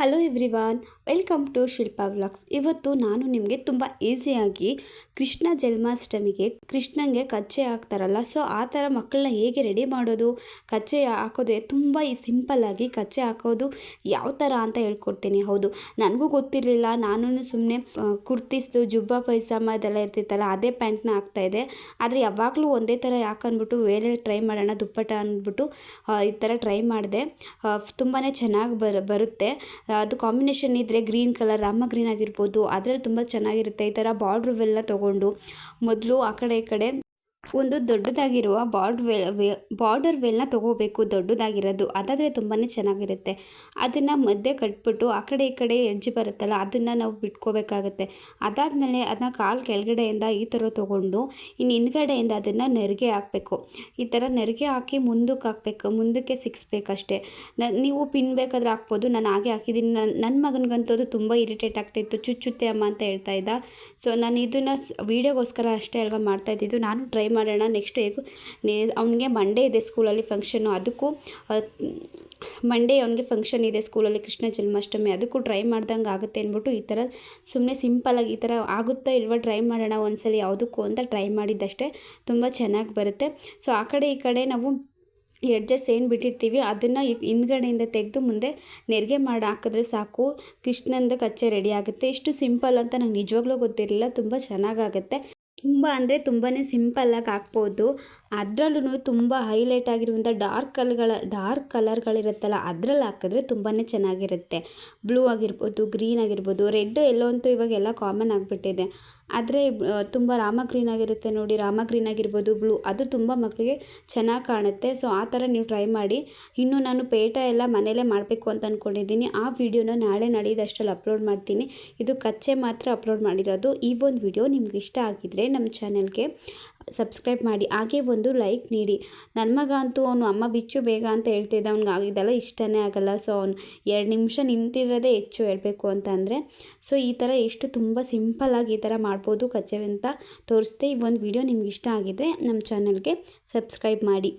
Hello everyone, welcome to Shilpa vlogs. ಇವತ್ತು ನಾನು ನಿಮಗೆ ತುಂಬ ಈಸಿಯಾಗಿ ಕೃಷ್ಣ ಜನ್ಮಾಷ್ಟಮಿಗೆ ಕೃಷ್ಣಂಗೆ ಕಚ್ಚೆ ಹಾಕ್ತಾರಲ್ಲ, ಸೊ ಆ ಥರ ಮಕ್ಕಳನ್ನ ಹೇಗೆ ರೆಡಿ ಮಾಡೋದು, ಕಚ್ಚೆ ಹಾಕೋದು ತುಂಬ ಈ ಸಿಂಪಲ್ಲಾಗಿ ಕಚ್ಚೆ ಹಾಕೋದು ಯಾವ ಥರ ಅಂತ ಹೇಳ್ಕೊಡ್ತೀನಿ. ಹೌದು, ನನಗೂ ಗೊತ್ತಿರಲಿಲ್ಲ ನಾನು ಸುಮ್ಮನೆ ಕುರ್ತಿಸ್ದು, ಜುಬ್ಬಾ, ಪೈಜಾಮ ಇದೆಲ್ಲ ಇರ್ತಿತ್ತಲ್ಲ, ಅದೇ ಪ್ಯಾಂಟ್ನ ಇದೆ ಆದರೆ ಯಾವಾಗಲೂ ಒಂದೇ ಥರ ಯಾಕಂದ್ಬಿಟ್ಟು ವೇಳೆ ಟ್ರೈ ಮಾಡೋಣ, ದುಪ್ಪಟ್ಟ ಅಂದ್ಬಿಟ್ಟು ಈ ಥರ ಟ್ರೈ ಮಾಡಿದೆ. ತುಂಬಾ ಚೆನ್ನಾಗಿ ಬರ, ಬರುತ್ತೆ. ಅದು ಕಾಂಬಿನೇಷನ್ ಇದ್ದರೆ ಗ್ರೀನ್ ಕಲರ್ ರಾಮ ಗ್ರೀನ್ ಆಗಿರ್ಬೋದು. ಅದರಲ್ಲಿ ತುಂಬ ಚೆನ್ನಾಗಿರುತ್ತೆ. ಈ ಥರ ಬಾರ್ಡರ್ ಎಲ್ಲ ತೊಗೊಂಡು ಮೊದಲು ಆ ಕಡೆ ಈ ಕಡೆ ಒಂದು ದೊಡ್ಡದಾಗಿರುವ ಬಾರ್ಡ್ ವೆ ಬಾರ್ಡರ್ ವೇಲ್ನ ತೊಗೋಬೇಕು, ದೊಡ್ಡದಾಗಿರೋದು. ಅದಾದರೆ ತುಂಬಾ ಚೆನ್ನಾಗಿರುತ್ತೆ. ಅದನ್ನು ಮಧ್ಯೆ ಕಟ್ಬಿಟ್ಟು ಆ ಕಡೆ ಈ ಕಡೆ ಎಡ್ಜಿ ಬರುತ್ತಲ್ಲ, ಅದನ್ನು ನಾವು ಬಿಟ್ಕೋಬೇಕಾಗುತ್ತೆ. ಅದಾದಮೇಲೆ ಅದನ್ನ ಕಾಲು ಕೆಳಗಡೆಯಿಂದ ಈ ಥರ ತೊಗೊಂಡು ಇನ್ನು ಹಿಂದ್ಗಡೆಯಿಂದ ಅದನ್ನು ನೆರಿಗೆ ಹಾಕಬೇಕು. ಈ ಥರ ನೆರಿಗೆ ಹಾಕಿ ಮುಂದಕ್ಕೆ ಹಾಕಬೇಕು. ಮುಂದಕ್ಕೆ ಸಿಕ್ಸ್ಬೇಕಷ್ಟೇ. ನ, ನೀವು ಪಿನ್ ಬೇಕಾದ್ರೆ ಹಾಕ್ಬೋದು. ನಾನು ಹಾಗೆ ಹಾಕಿದ್ದೀನಿ. ನನ್ನ ನನ್ನ ಮಗನಿಗಂತೂ ಅದು ತುಂಬ ಇರಿಟೇಟ್ ಆಗ್ತಾಯಿತ್ತು ಚುಚ್ಚುತ್ತೆ ಅಮ್ಮ ಅಂತ ಹೇಳ್ತಾ ಇದ್ದ. ಸೊ, ನಾನು ಇದನ್ನು ವೀಡಿಯೋಗೋಸ್ಕರ ಅಷ್ಟೇ ಅಲ್ವಾ ಮಾಡ್ತಾ ಇದ್ದಿದ್ದು. ನಾನು ಟ್ರೈ ಮಾಡೋಣ ನೆಕ್ಸ್ಟ್ ಹೇಗೂ ನೇ, ಅವನಿಗೆ ಮಂಡೇ ಇದೆ ಸ್ಕೂಲಲ್ಲಿ ಫಂಕ್ಷನ್ನು ಅದಕ್ಕೂ ಮಂಡೇ ಅವನಿಗೆ ಫಂಕ್ಷನ್ ಇದೆ ಸ್ಕೂಲಲ್ಲಿ ಕೃಷ್ಣ ಜನ್ಮಾಷ್ಟಮಿ. ಅದಕ್ಕೂ ಟ್ರೈ ಮಾಡ್ದಂಗೆ ಆಗುತ್ತೆ ಅಂದ್ಬಿಟ್ಟು ಈ ಥರ ಸುಮ್ಮನೆ ಸಿಂಪಲಾಗಿ ಈ ಥರ ಆಗುತ್ತಾ ಇಲ್ವಾ ಟ್ರೈ ಮಾಡೋಣ ಒಂದ್ಸಲಿ ಯಾವುದಕ್ಕೂ ಅಂತ ಟ್ರೈ ಮಾಡಿದ್ದಷ್ಟೇ. ತುಂಬ ಚೆನ್ನಾಗಿ ಬರುತ್ತೆ. ಸೊ ಆ ಕಡೆ ಈ ಕಡೆ ನಾವು ಎಡ್ಜಸ್ ಏನು ಬಿಟ್ಟಿರ್ತೀವಿ ಅದನ್ನು ಹಿಂದ್ಗಡೆಯಿಂದ ತೆಗೆದು ಮುಂದೆ ನೆರಿಗೆ ಮಾಡಿ ಹಾಕಿದ್ರೆ ಸಾಕು. ಕೃಷ್ಣಂದು ಕಚ್ಚೆ ರೆಡಿ ಆಗುತ್ತೆ. ಇಷ್ಟು ಸಿಂಪಲ್ ಅಂತ ನಂಗೆ ನಿಜವಾಗ್ಲೂ ಗೊತ್ತಿರಲಿಲ್ಲ. ತುಂಬ ಚೆನ್ನಾಗಾಗುತ್ತೆ ತುಂಬ ಅಂದರೆ ತುಂಬಾ ಸಿಂಪಲ್ಲಾಗಿ ಹಾಕ್ಬೋದು. ಅದರಲ್ಲೂ ತುಂಬ ಹೈಲೈಟ್ ಆಗಿರುವಂಥ ಡಾರ್ಕ್ ಕಲ್ಗಳ ಡಾರ್ಕ್ ಕಲರ್ಗಳಿರುತ್ತಲ್ಲ, ಅದ್ರಲ್ಲಿ ಹಾಕಿದ್ರೆ ತುಂಬಾ ಚೆನ್ನಾಗಿರುತ್ತೆ. ಬ್ಲೂ ಆಗಿರ್ಬೋದು, ಗ್ರೀನ್ ಆಗಿರ್ಬೋದು, ರೆಡ್, ಎಲ್ಲೋ ಅಂತೂ ಇವಾಗೆಲ್ಲ ಕಾಮನ್ ಆಗಿಬಿಟ್ಟಿದೆ. ಆದರೆ ತುಂಬ ರಾಮ ಗ್ರೀನ್ ಆಗಿರುತ್ತೆ ನೋಡಿ, ರಾಮ ಗ್ರೀನ್ ಆಗಿರ್ಬೋದು, ಬ್ಲೂ, ಅದು ತುಂಬ ಮಕ್ಕಳಿಗೆ ಚೆನ್ನಾಗಿ ಕಾಣುತ್ತೆ. ಸೊ, ಆ ಥರ ನೀವು ಟ್ರೈ ಮಾಡಿ. ಇನ್ನು ನಾನು ಪೇಟ ಎಲ್ಲ ಮನೇಲೇ ಮಾಡಬೇಕು ಅಂತ ಅಂದ್ಕೊಂಡಿದ್ದೀನಿ ಆ ವಿಡಿಯೋನ ನಾಳೆ ನಡೆಯೋದಷ್ಟರಲ್ಲಿ ಅಪ್ಲೋಡ್ ಮಾಡ್ತೀನಿ. ಇದು ಕಚ್ಚೆ ಮಾತ್ರ ಅಪ್ಲೋಡ್ ಮಾಡಿರೋದು. ಈ ಒಂದು ವಿಡಿಯೋ ನಿಮ್ಗೆ ಇಷ್ಟ ಆಗಿದ್ದರೆ ನಮ್ಮ ಚಾನೆಲ್ಗೆ ಸಬ್ಸ್ಕ್ರೈಬ್ ಮಾಡಿ, ಹಾಗೆ ಒಂದು ಲೈಕ್ ನೀಡಿ. ನನ್ನ ಮಗ ಅಂತೂ ಅವನು ಅಮ್ಮ ಬಿಚ್ಚು ಬೇಗ ಅಂತ ಹೇಳ್ತಿದ್ದ, ಅವ್ನಿಗೆ ಆಗಿದ್ದೆಲ್ಲ ಇಷ್ಟನೇ ಆಗಲ್ಲ. ಸೊ, ಅವನು ಎರಡು ನಿಮಿಷ ನಿಂತಿರೋದೇ ಹೆಚ್ಚು ಹೇಳಬೇಕು ಅಂತ ಅಂದರೆ, ಸೊ, ಈ ಥರ ಎಷ್ಟು ತುಂಬ ಸಿಂಪಲ್ಲಾಗಿ ಈ ಥರ ಮಾಡ್ಬೋದು ಕಚ್ಚೆ ಅಂತ ತೋರಿಸ್ದೆ ಈ ಒಂದು ವಿಡಿಯೋ ನಿಮ್ಗೆ ಇಷ್ಟ ಆಗಿದ್ದರೆ ನಮ್ಮ ಚಾನಲ್ಗೆ ಸಬ್ಸ್ಕ್ರೈಬ್ ಮಾಡಿ.